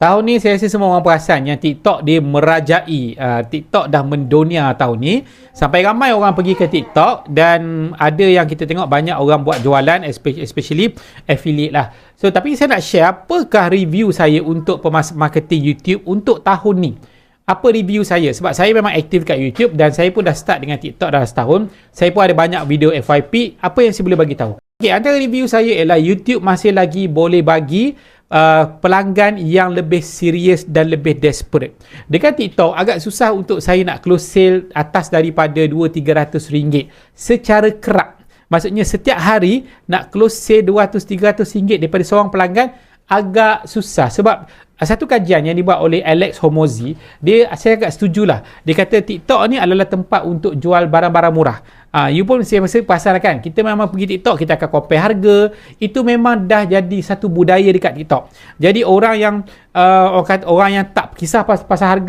Tahun ni saya rasa semua orang perasan yang TikTok dia merajai. Uh, TikTok dah mendunia tahun ni. Sampai ramai orang pergi ke TikTok dan ada yang kita tengok banyak orang buat jualan especially affiliate lah. So tapi saya nak share apakah review saya untuk pemas marketing YouTube untuk tahun ni. Apa review saya? Sebab saya memang aktif kat YouTube dan saya pun dah start dengan TikTok dah setahun. Saya pun ada banyak video FYP. Apa yang saya boleh bagi tahu? Okay, antara review saya ialah YouTube masih lagi boleh bagi uh, pelanggan yang lebih serius dan lebih desperate. Dekat TikTok agak susah untuk saya nak close sale atas daripada 2-300 ringgit secara kerak. Maksudnya setiap hari nak close sale 200-300 ringgit daripada seorang pelanggan agak susah sebab satu kajian yang dibuat oleh Alex Homozi dia saya agak setujulah dia kata TikTok ni adalah tempat untuk jual barang-barang murah Ah, uh, you pun mesti mesti pasal kan. Kita memang pergi TikTok, kita akan compare harga. Itu memang dah jadi satu budaya dekat TikTok. Jadi orang yang uh, orang, kata, orang yang tak kisah pasal, pasal harga